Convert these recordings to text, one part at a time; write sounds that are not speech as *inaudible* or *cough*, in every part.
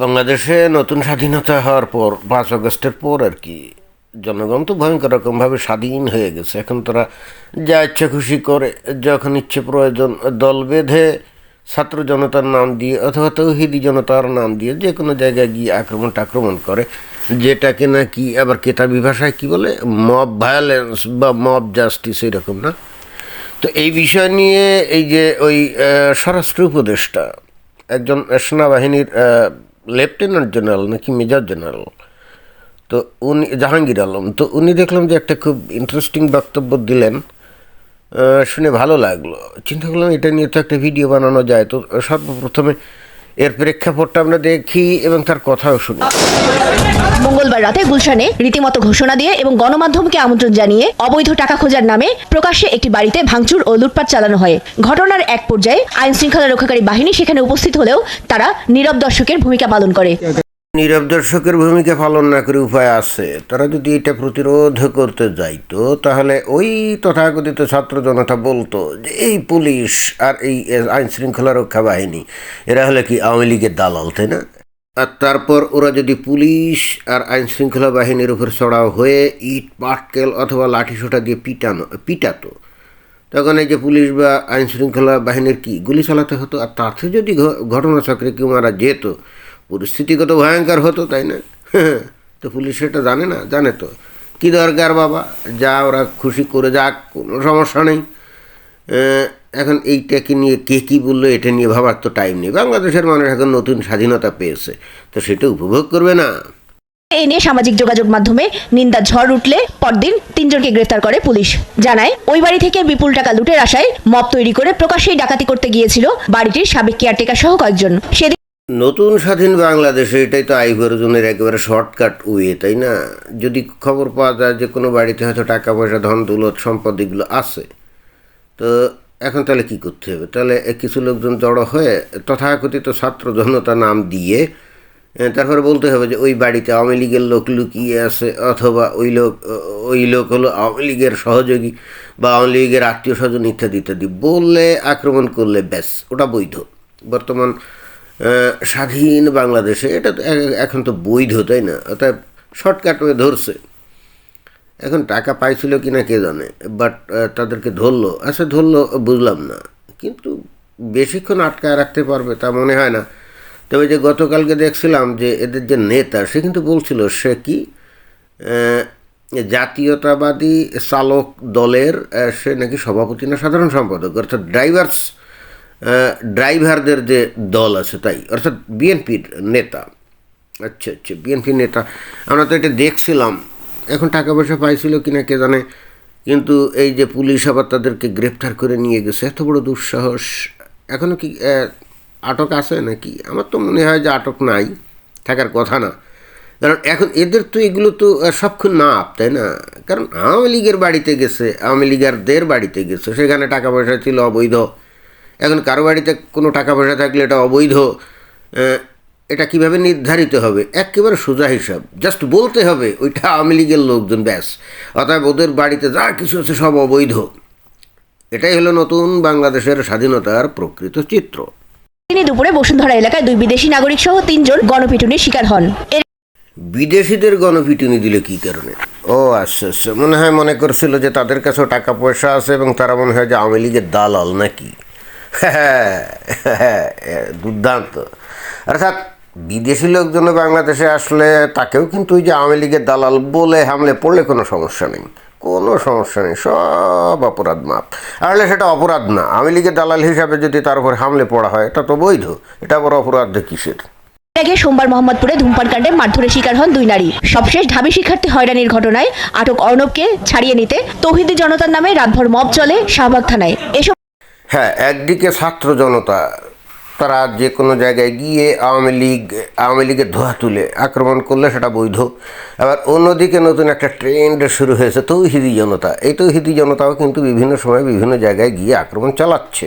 বাংলাদেশে নতুন স্বাধীনতা হওয়ার পর, পাঁচ আগস্টের পর আর কি, জনগণ তো ভয়ঙ্কর রকমভাবে স্বাধীন হয়ে গেছে। এখন তারা যা ইচ্ছা খুশি করে, যখন ইচ্ছে প্রয়োজন, দল বেঁধে ছাত্র জনতার নাম দিয়ে অথবা তৌহিদি জনতার নাম দিয়ে যে কোনো জায়গায় গিয়ে আক্রমণ টাক্রমণ করে, যেটাকে নাকি আবার কেতাবি ভাষায় কী বলে? মব ভায়োলেন্স বা মব জাস্টিস এরকম না? তো এই বিষয় নিয়ে এই যে ওই স্বরাষ্ট্র উপদেষ্টা, একজন সেনাবাহিনীর লেফটেন্যান্ট জেনারেল নাকি মেজর জেনারেল? তো উনি, জাহাঙ্গীর আলম, তো উনি দেখলাম যে একটা খুব ইন্টারেস্টিং বক্তব্য দিলেন। শুনে ভালো লাগল। চিন্তা করলাম এটা নিয়ে তো একটা ভিডিও বানানো যায়। তো সর্বপ্রথমে এর প্রেক্ষাপটটা আমরা দেখি এবং তার কথাও শুনি। মঙ্গলবার রাতে গুলশানে রীতিমতো ঘোষণা দিয়ে এবং গণমাধ্যমকে আমন্ত্রণ জানিয়ে অবৈধ টাকা খোঁজার নামে প্রকাশ্যে একটি বাড়িতে ভাঙচুর ও লুটপাট চালানো হয়। ঘটনার এক পর্যায়ে আইন শৃঙ্খলা রক্ষাকারী বাহিনী সেখানে উপস্থিত হলেও তারা নীরব দর্শকের ভূমিকা পালন করে। নীরব দর্শকের ভূমিকা পালন না করে উপায় আছে। তারা যদি এটা প্রতিরোধ করতে যাইতো, তাহলে ওই তথাকথিত ছাত্র জনতা বলতো যে, এই পুলিশ আর এই আইন শৃঙ্খলা রক্ষা বাহিনী, এরা হলে কি আওয়ামী লীগের দালাল, তাই না? আর তারপর ওরা যদি পুলিশ আর আইন শৃঙ্খলা বাহিনীর উপর চড়াও হয়ে ইট, পাটকেল অথবা লাঠিসোঁটা দিয়ে পিটানো, পিটাতো, তখন এই যে পুলিশ বা আইন শৃঙ্খলা বাহিনীর কি গুলি চালাতে হতো? আর তাতে যদি ঘটনাচক্রে কেউ মারা যেত পরিস্থিতিগত ভয়ঙ্কর হতো, তাই না? *laughs* তো পুলিশ সেটা জানে না, জানে তো। কী দরকার বাবা? যা ওরা খুশি করে যাক, কোনো সমস্যা নেই। এখন এইটাকে নিয়ে কে কী বলল, এটা নিয়ে ভাবার তো টাইম নেই। বাংলাদেশের মানুষ এখন নতুন স্বাধীনতা পেয়েছে, তো সেটা উপভোগ করবে না। এ নিয়ে সামাজিক যোগাযোগ মাধ্যমে নিন্দা ঝড় উঠলে পরদিন তিনজনকে গ্রেফতার করে পুলিশ। জানায়, ওই বাড়ি থেকে বিপুল টাকা লুটের আশায় মব তৈরি করে প্রকাশ্যেই ডাকাতি করতে গিয়েছিল বাড়িটির সাবেক কেয়ারটেকার সহ কয়েকজন। সেদিন নতুন স্বাধীন বাংলাদেশে, এটাই তো আইবর্জনের একেবারে শর্টকাট ওয়ে তাই না? যদি খবর পাওয়া যায় যে কোনো বাড়িতে হয়তো টাকা পয়সা, ধন, দৌলত, সম্পদ এগুলো আছে, তো এখন তাহলে কি করতে হবে? তাহলে কিছু লোকজন জড়ো হয়ে তথাকথিত ছাত্র জনতা নাম দিয়ে তারপরে বলতে হবে যে ওই বাড়িতে আওয়ামী লীগের লোক লুকিয়ে আছে, অথবা ওই লোক ওই লোক হলো আওয়ামী লীগের সহযোগী বা আওয়ামী লীগের আত্মীয় স্বজন ইত্যাদি ইত্যাদি। বললে, আক্রমণ করলে ব্যাস, ওটা বৈধ। বর্তমান স্বাধীন বাংলাদেশে, এটা তো এখন তো বৈধ, তাই না? অর্থাৎ শর্টকাট হয়ে ধরছে। এখন টাকা পাইছিল কি না কে জানে বাট তাদেরকে ধরলো। আচ্ছা ধরলো, বুঝলাম না। কিন্তু বেশিক্ষণ আটকায় রাখতে পারবে তা মনে হয় না। তবে যে গতকালকে দেখছিলাম যে এদের যে নেতা, সে কিন্তু বলছিল, সে কি জাতীয়তাবাদী চালক দলের সে নাকি সভাপতি না সাধারণ সম্পাদক, অর্থাৎ ড্রাইভার্স ড্রাইভারদের যে দল আছে তাই, অর্থাৎ বিএনপির নেতা। আচ্ছা আচ্ছা বিএনপি নেতা। আমরা তো এটা দেখছিলাম। এখন টাকা পয়সা পাইছিল কিনা কে জানে। কিন্তু এই যে পুলিশ আবার তাদেরকে গ্রেপ্তার করে নিয়ে গেছে, এত বড় দুঃসাহস। এখনও কি আটক আছে নাকি? আমার তো মনে হয় যে আটক নাই, থাকার কথা না। কারণ এখন এদের তো এগুলো তো সবক্ষণ না আপ, তাই না? কারণ আওয়ামী লীগের বাড়িতে গেছে, আওয়ামী লীগারদের বাড়িতে গেছে। সেখানে টাকা পয়সা ছিল অবৈধ। এখন কারও বাড়িতে কোনো টাকা পয়সা থাকলে এটা অবৈধ এটা কীভাবে নির্ধারিত হবে? একেবারে সোজা হিসাব। জাস্ট বলতে হবে ওইটা আওয়ামী লীগের লোকজন ব্যাস। অতএব ওদের বাড়িতে যা কিছু আছে সব অবৈধ। এটাই হলো নতুন বাংলাদেশের স্বাধীনতার প্রকৃত চিত্র। তিনি দুপুরে বসুন্ধরা এলাকায় দুই বিদেশি নাগরিক সহ তিনজন গণপিটুনির শিকার হন। বিদেশিদের গণপিটুনি দিলে কি কারণে? ও আচ্ছা আচ্ছা। মনে হয় মনে করছিল যে তাদের কাছেও টাকা পয়সা আছে এবং তারা মনে হয় যে আওয়ামী লীগের দালাল নাকি? *laughs* দুর্দান্ত। অর্থাৎ বিদেশি লোকজন বাংলাদেশে আসলে তাকেও কিন্তু ওই যে আওয়ামী লীগের দালাল বলে হামলে পড়লে কোনো সমস্যা নেই। কোনো সমস্যা নেই, সব অপরাধ মাপ আসলে সেটা অপরাধ না। আওয়ামী লীগের দালাল হিসাবে যদি তার উপর হামলে পড়া হয়, এটা তো বৈধ। এটা বড় অপরাধ কিসের আগে সোমবার মোহাম্মদপুরে ধূমপান কাণ্ডে মারধরের শিকার হন দুই নারী। সবশেষ ঢাবি শিক্ষার্থী হয়রানির ঘটনায় আটক অর্ণবকে ছাড়িয়ে নিতে তৌহিদি জনতার নামে রাতভর মব চলে শাহবাগ থানায়। এসব হ্যাঁ একদিকে ছাত্র জনতা, তারা যে কোনো জায়গায় গিয়ে আওয়ামী লীগ, আওয়ামী লীগের ধোয়া তুলে আক্রমণ করলে সেটা বৈধ। আবার অন্যদিকে নতুন একটা ট্রেন্ড শুরু হয়েছে, তৌহিদি জনতা। এই তৌহিদি জনতাও কিন্তু বিভিন্ন সময় বিভিন্ন জায়গায় গিয়ে আক্রমণ চালাচ্ছে।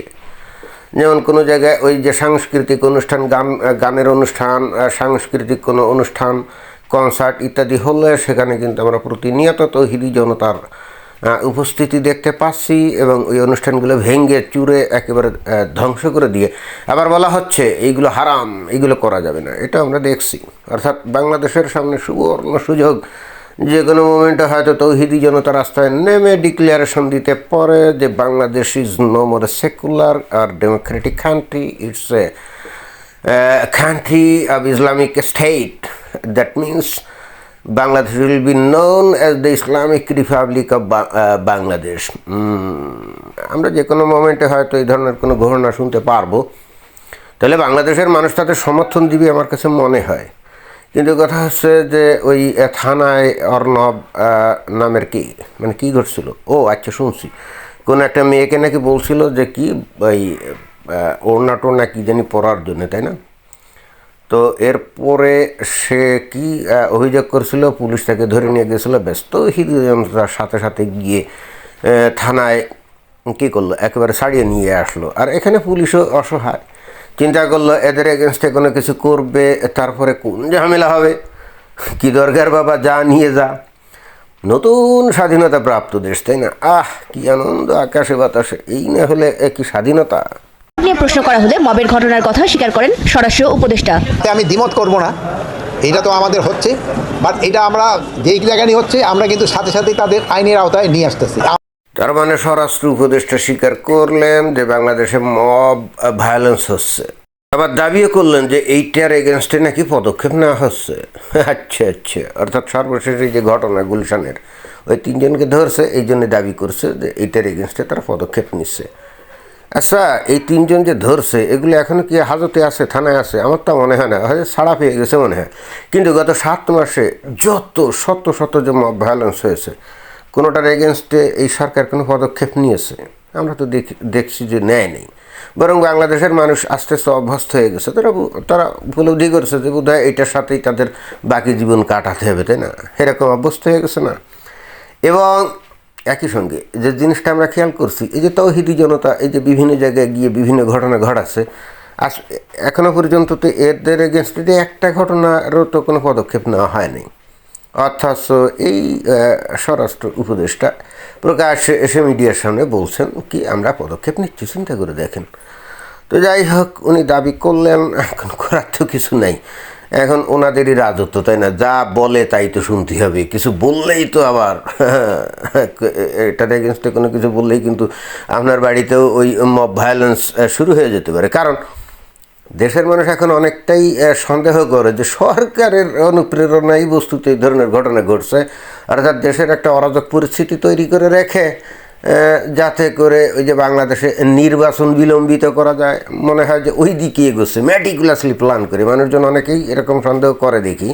যেমন কোনো জায়গায় ওই যে সাংস্কৃতিক অনুষ্ঠান, গান, গানের অনুষ্ঠান সাংস্কৃতিক কোনো অনুষ্ঠান, কনসার্ট ইত্যাদি হলে সেখানে কিন্তু আমরা প্রতিনিয়ত তৌহিদি জনতার উপস্থিতি দেখতে পাচ্ছি এবং ওই অনুষ্ঠানগুলো ভেঙ্গে চুরে একেবারে ধ্বংস করে দিয়ে আবার বলা হচ্ছে, এইগুলো হারাম, এইগুলো করা যাবে না। এটা আমরা দেখছি। অর্থাৎ বাংলাদেশের সামনে সুবর্ণ সুযোগ। যে কোনো মোমেন্টে হয়তো তৌহিদি জনতা রাস্তায় নেমে ডিক্লারেশন দিতে পারে যে Bangladesh is no more secular R democratic country it's a country of Islamic state that means Bangladesh will be known as the Islamic republic of Bangladesh আমরা যে কোনো মোমেন্টে হয়তো এই ধরনের কোনো ঘোষণা শুনতে পারব। তাহলে বাংলাদেশের মানুষ তাদের সমর্থন দিবে আমার কাছে মনে হয়। কিন্তু কথা হচ্ছে যে ওই থানায় অর্ণব নামের কি? মানে কি ঘটছিল? ও আচ্ছা শুনছি। কোন একটা মেয়েকে নাকি বলছিল যে কি, ওই ওড়না টোড়না কি জানি পরার জন্য, তাই না? তো এরপরে সে কি অভিযোগ করছিল? পুলিশ তাকে ধরে নিয়ে গেছিল, ব্যস্ত হৃদয়ন্ত্রার সাথে সাথে গিয়ে থানায় কী করল? একেবারে ছাড়িয়ে নিয়ে আসলো। আর এখানে পুলিশও অসহায়। চিন্তা করল, এদের এগেনস্টে কোনো কিছু করবে? তারপরে কোন ঝামেলা হবে? কি দরকার বাবা? যা নিয়ে যা। নতুন স্বাধীনতা প্রাপ্ত দেশ, তাই না? আহ, কি আনন্দ, আকাশে বাতাসে। এই না হলে কি স্বাধীনতা? নিয়ে প্রশ্ন করা হলে মবের ঘটনার কথা স্বীকার করেন স্বরাষ্ট্র উপদেষ্টা। আমি দ্বিমত করব না। এটা তো আমাদের হচ্ছে। বাট এটা আমরা যেই জায়গায় হচ্ছে আমরা কিন্তু সাথে সাথে তাদের আইনের আওতায় নিয়ে আসতেছি। তার মানে স্বরাষ্ট্র উপদেষ্টা স্বীকার করলেন যে বাংলাদেশে মব ভায়োলেন্স হচ্ছে। আবার দাবিও করলেন যে এইটার এগেনস্টে নাকি পদক্ষেপ নেওয়া হচ্ছে। আচ্ছা আচ্ছা। অর্থাৎ সর্বশেষ এই যে ঘটনা গুলশানের ওই তিনজনকে ধরছে এই জন্য দাবি করছে যে এইটার এগেনস্টে তারা পদক্ষেপ নিচ্ছে। আচ্ছা এই তিনজন যে ধরছে, এগুলো এখনও কি হাজতে আছে, থানায় আছে? আমার তো মনে হয় না হয়তো ছাড়া পেয়ে গেছে মনে হয়। কিন্তু গত সাত মাসে যত শত শত যে মব ভায়োলেন্স হয়েছে, কোনোটার এগেনস্টে এই সরকার কোনো পদক্ষেপ নিয়েছে? আমরা তো দেখি, দেখছি যে নেয় নেই। বরং বাংলাদেশের মানুষ আস্তে আস্তে অভ্যস্ত হয়ে গেছে। তারা তারা উপলব্ধি করেছে যে বোধ হয় এইটার সাথেই তাদের বাকি জীবন কাটাতে হবে, তাই না? এরকম অভ্যস্ত হয়ে গেছে না? এবং একই সঙ্গে যে জিনিসটা আমরা খেয়াল করছি, এই যে তৌহিদি জনতা, এই যে বিভিন্ন জায়গায় গিয়ে বিভিন্ন ঘটনা ঘটাচ্ছে, আস, এখনও পর্যন্ত তো এদের এগেনস্টে একটা ঘটনারও তো কোনো পদক্ষেপ নেওয়া হয়নি। অর্থাৎ এই স্বরাষ্ট্র উপদেষ্টা প্রকাশ্যে এসে মিডিয়ার সামনে বলছেন, কি আমরা পদক্ষেপ নিচ্ছি, চিন্তা করে দেখেন। তো যাই হোক, উনি দাবি করলেন, এখন করার তো কিছু নাই। এখন ওনাদেরই রাজত্ব, তাই না? যা বলে তাই তো শুনতে হবে। কিছু বললেই তো আবার, এটার এগেনস্টে কোনো কিছু বললেই কিন্তু আপনার বাড়িতেও ওই মব ভায়োলেন্স শুরু হয়ে যেতে পারে। কারণ দেশের মানুষ এখন অনেকটাই সন্দেহ করে যে সরকারের অনুপ্রেরণাই বস্তুতে এই ধরনের ঘটনা ঘটছে অর্থাৎ দেশের একটা অরাজক পরিস্থিতি তৈরি করে রেখে যাতে করে ওই যে বাংলাদেশে নির্বাচন বিলম্বিত করা যায় মনে হয় যে ওই দিকে এগোচ্ছে ম্যাটিকুলাসলি প্ল্যান করে। মানুষজন অনেকেই এরকম সন্দেহ করে দেখি।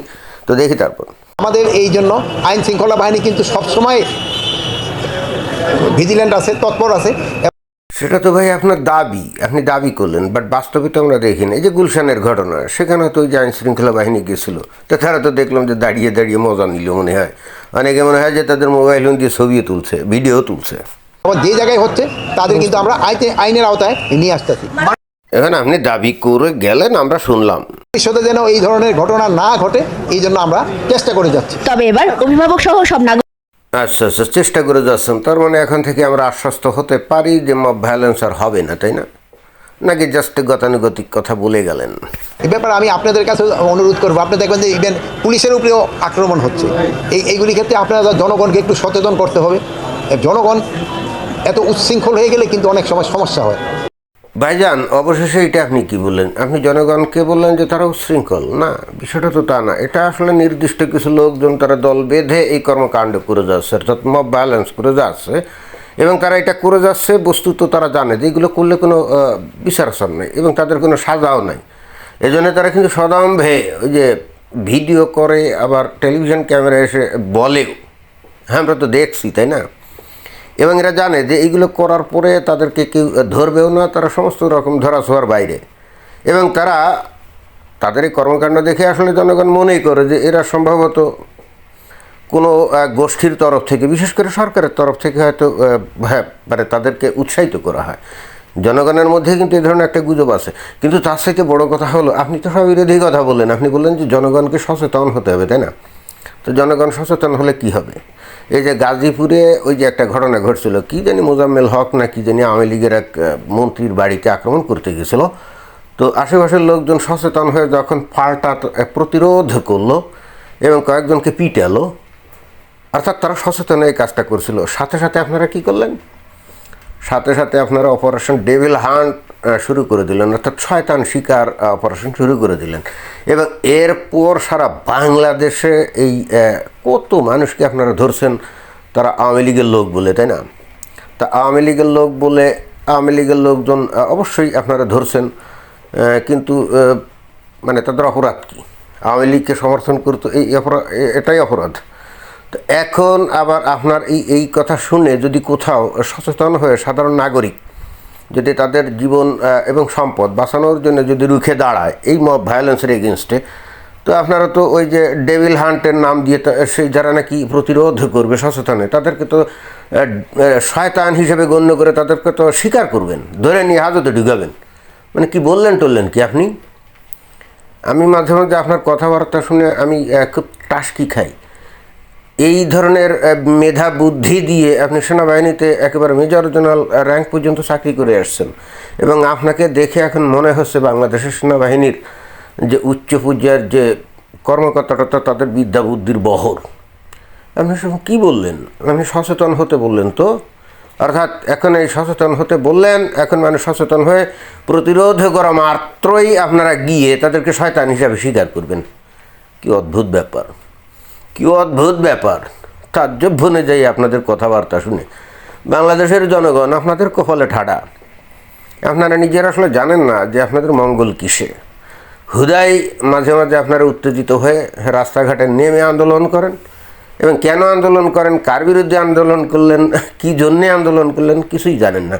তো দেখি তারপর। আমাদের এই জন্য আইন শৃঙ্খলা বাহিনী কিন্তু সবসময় ভিজিল্যান্ট আছে তৎপর আছে। সেটা তো ভাই আপনার দাবি আপনি দাবি করলেন বাট বাস্তবে তো আমরা দেখিনি এই যে গুলশানের ঘটনা সেখানে তো ওই যে আইন শৃঙ্খলা বাহিনী গেছিল। তো তারা তো দেখলাম যে দাঁড়িয়ে দাঁড়িয়ে মজা নিল মনে হয়। অনেকে মনে হয় যে তাদের মোবাইল ফোন দিয়ে ছবিও তুলছে ভিডিও তুলছে। আবার যে জায়গায় হচ্ছে তাদের কিন্তু আমরা আইতে আইনের আওতায় নিয়ে আসতেছি। এখন আপনি দাবি করে গেলেন আমরা শুনলাম। ভবিষ্যতে যেন এই ধরনের ঘটনা না ঘটে এই জন্য আমরা চেষ্টা করে যাচ্ছি। তবে এবার অভিভাবক সহ সব নাগরিক আচ্ছা আচ্ছা চেষ্টা করে যাচ্ছেন। তার মানে এখন থেকে আমরা আশ্বস্ত হতে পারি যে মব ভায়োলেন্স আর হবে না তাই না? নাকি জাস্ট গতানুগতিক কথা বলে গেলেন? এই ব্যাপারে আমি আপনাদের কাছে অনুরোধ করব। আপনি দেখবেন যে ইভেন পুলিশের উপরেও আক্রমণ হচ্ছে। এই এইগুলি ক্ষেত্রে আপনারা জনগণকে একটু সচেতন করতে হবে। জনগণ এত উচ্ছৃঙ্খল হয়ে গেলে কিন্তু অনেক সময় সমস্যা হয়। ভাইজান, অবশেষে এটা আপনি কি বললেন? আপনি জনগণকে বললেন যে তারা উচ্ছৃঙ্খল। না, বিষয়টা তো তা না। এটা আসলে নির্দিষ্ট কিছু লোকজন, তারা দল বেঁধে এই কর্মকাণ্ড করে যাচ্ছে, অর্থাৎ মব ব্যালেন্স করে যাচ্ছে, এবং তারা এটা করে যাচ্ছে, বস্তুত তারা জানে যে এগুলো করলে কোনো বিচারাচার নেই, এবং তাদের কোনো সাজাও নাই। এই জন্য তারা কিন্তু সদম্ভে ওই যে ভিডিও করে, আবার টেলিভিশন ক্যামেরা এসে বলেও। হ্যাঁ আমরা তো দেখছি, তাই না? এবং এরা জানে যে এইগুলো করার পরে তাদেরকে কেউ ধরবেও না, তারা সমস্ত রকম ধরা ছোঁয়ার বাইরে। এবং তারা তাদের এই কর্মকাণ্ড দেখে আসলে জনগণ মনেই করে যে এরা সম্ভবত কোনো গোষ্ঠীর তরফ থেকে, বিশেষ করে সরকারের তরফ থেকে হয়তো হ্যাঁ মানে তাদেরকে উৎসাহিত করা হয়। জনগণের মধ্যে কিন্তু এই ধরনের একটা গুজব আছে। কিন্তু তার থেকে বড় কথা হলো, আপনি তো সব বিরোধী কথা বললেন, আপনি বললেন যে জনগণকে সচেতন হতে হবে, তাই না? তো জনগণ সচেতন হলে কি হবে? এই যে গাজীপুরে ওই যে একটা ঘটনা ঘটছিল, কি জানি মোজাম্মেল হক না কি জানি আওয়ামী লীগের এক মন্ত্রীর বাড়িতে আক্রমণ করতে গেছিল। তো আশেপাশের লোকজন সচেতন হয়ে যখন পাল্টা প্রতিরোধ করল এবং কয়েকজনকে পিটালো, অর্থাৎ তারা সচেতন এই কাজটা করছিল। সাথে সাথে আপনারা কি করলেন? সাথে সাথে আপনারা অপারেশন ডেভিল হান্ট শুরু করে দিলেন, অর্থাৎ শয়তান শিকার অপারেশন শুরু করে দিলেন। এবং এরপর সারা বাংলাদেশে এই কত মানুষকে আপনারা ধরছেন, তারা আওয়ামী লীগের লোক বলে, তাই না? তা আওয়ামী লীগের লোক বলে, আওয়ামী লীগের লোকজন অবশ্যই আপনারা ধরছেন কিন্তু মানে তাদের অপরাধ কী? আওয়ামী লীগকে সমর্থন করতো, এই অপরাধ এটাই অপরাধ। তো এখন আবার আপনার এই এই কথা শুনে যদি কোথাও সচেতন হয়ে সাধারণ নাগরিক যদি তাদের জীবন এবং সম্পদ বাঁচানোর জন্য যদি রুখে দাঁড়ায়, এই মব ভায়োলেন্সের এগেনস্টে তো আপনারা তো ওই যে ডেভিল হান্টের নাম দিয়ে তা- সেই যারা নাকি প্রতিরোধ করবে সচেতনে, তাদেরকে তো শয়তান হিসেবে গণ্য করে তাদেরকে তো স্বীকার করবেন, ধরে নিয়ে হাজতে ঢুকাবেন। মানে কি বললেন টললেন কি আপনি? আমি মাঝে মাঝে আপনার কথাবার্তা শুনে আমি খুব টাসকি খাই। এই ধরনের মেধা বুদ্ধি দিয়ে আপনি সেনাবাহিনীতে একেবারে মেজর জেনারেল র্যাঙ্ক পর্যন্ত চাকরি করে আসছেন। এবং আপনাকে দেখে এখন মনে হচ্ছে বাংলাদেশের সেনাবাহিনীর যে উচ্চ পর্যায়ের যে কর্মকর্তাটা, তাদের বিদ্যা বুদ্ধির বহর। আপনি সব কী বললেন? আপনি সচেতন হতে বললেন তো? অর্থাৎ এখন এই সচেতন হতে বললেন, এখন মানুষ সচেতন হয়ে প্রতিরোধ করা মাত্রই আপনারা গিয়ে তাদেরকে শয়তান হিসাবে স্বীকার করবেন। কি অদ্ভুত ব্যাপার। কি অদ্ভুত ব্যাপার। তাজ্জব ভুনে যাই আপনাদের কথাবার্তা শুনে। বাংলাদেশের জনগণ আপনাদের কপালে ঠাডা। আপনারা নিজেরা আসলে জানেন না যে আপনাদের মঙ্গল কিসে। হুদাই মাঝে মাঝে আপনারা উত্তেজিত হয়ে রাস্তাঘাটে নেমে আন্দোলন করেন এবং কেন আন্দোলন করেন, কার বিরুদ্ধে আন্দোলন করলেন, কি জন্যে আন্দোলন করলেন কিছুই জানেন না।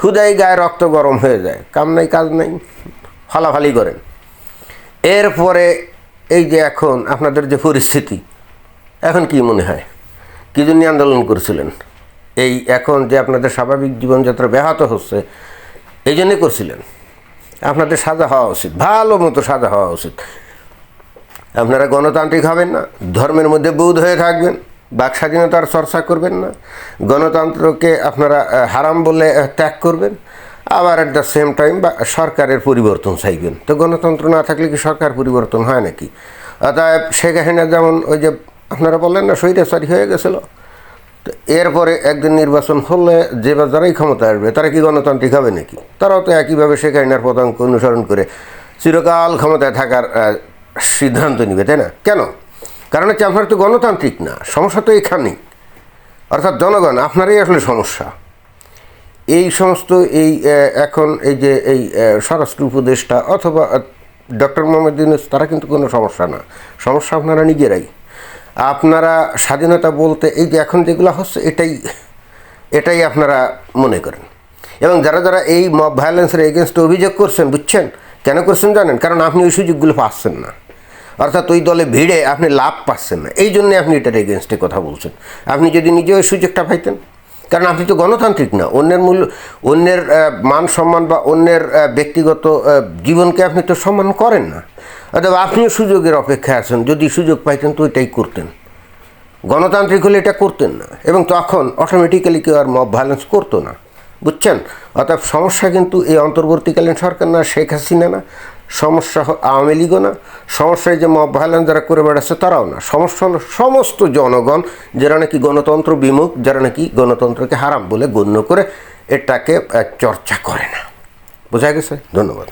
হুদাই গায়ে রক্ত গরম হয়ে যায়, কাম নাই, কাজ নাই, ফালাফালি করেন। এরপরে এই যে এখন আপনাদের যে পরিস্থিতি এখন কি মনে হয়? কী জন্য আন্দোলন করছিলেন? এই এখন যে আপনাদের স্বাভাবিক জীবনযাত্রা ব্যাহত হচ্ছে, এই জন্যে করছিলেন। আপনাদের সাজা হওয়া উচিত, ভালো মতো সাজা হওয়া উচিত। আপনারা গণতান্ত্রিক হবেন না, ধর্মের মধ্যে বৌধ হয়ে থাকবেন, বাক স্বাধীনতার চর্চা করবেন না, গণতন্ত্রকে আপনারা হারাম বলে ত্যাগ করবেন, আবার অ্যাট দ্য সেম টাইম বা সরকারের পরিবর্তন চাইবেন। তো গণতন্ত্র না থাকলে কি সরকার পরিবর্তন হয় নাকি? অতএব শেখ হাসিনা যেমন ওই যে আপনারা বললেন না স্বৈরাচারী হয়ে গেছিল। তো এরপরে একদিন নির্বাচন হলে যে বা যারাই ক্ষমতা আসবে, তারা কি গণতান্ত্রিক হবে নাকি? তারাও তো একইভাবে শেখ হাসিনার পদাঙ্ক অনুসরণ করে চিরকাল ক্ষমতায় থাকার সিদ্ধান্ত নিবে, তাই না? কেন? কারণ হচ্ছে আপনার তো গণতান্ত্রিক না, সমস্যা তো এখানেই। অর্থাৎ জনগণ, আপনারই আসলে সমস্যা। এই সমস্ত এই এখন এই যে এই স্বরাষ্ট্র উপদেষ্টা অথবা ডক্টর মোহাম্মদ ইউনুস, তারা কিন্তু কোনো সমস্যা না। সমস্যা আপনারা নিজেরাই। আপনারা স্বাধীনতা বলতে এই যে এখন যেগুলো হচ্ছে, এটাই এটাই আপনারা মনে করেন। এবং যারা যারা এই মব ভায়োলেন্সের এগেনস্টে অভিযোগ করছেন, বুঝছেন? কেন করছেন জানেন? কারণ আপনি ওই সুযোগগুলো পাচ্ছেন না। অর্থাৎ ওই দলে ভিড়ে আপনি লাভ পাচ্ছেন না। এই জন্যে আপনি এটার এগেনস্টে কথা বলছেন। আপনি যদি নিজে ওই সুযোগটা পাইতেন। কারণ আপনি তো গণতান্ত্রিক না। অন্যের মূল্য অন্যের মান সম্মান বা অন্যের ব্যক্তিগত জীবনকে আপনি তো সম্মান করেন না। অথবা আপনিও সুযোগের অপেক্ষায় আছেন, যদি সুযোগ পাইতেন তো এটাই করতেন। গণতান্ত্রিক হলে এটা করতেন না, এবং তখন অটোমেটিক্যালি কেউ আর মব ভায়োলেন্স করতো না, বুঝছেন? অর্থাৎ সমস্যা কিন্তু এই অন্তর্বর্তীকালীন সরকার না, শেখ হাসিনা না, সমস্যা আওয়ামী লীগও না, সমস্যা যে মব ভায়োলেন্স যারা করে বেড়াচ্ছে তারাও না, সমস্যা হলো সমস্ত জনগণ, যারা নাকি গণতন্ত্র বিমুখ, যারা নাকি গণতন্ত্রকে হারাম বলে গণ্য করে এটাকে চর্চা করে না। বোঝা গেছে? ধন্যবাদ।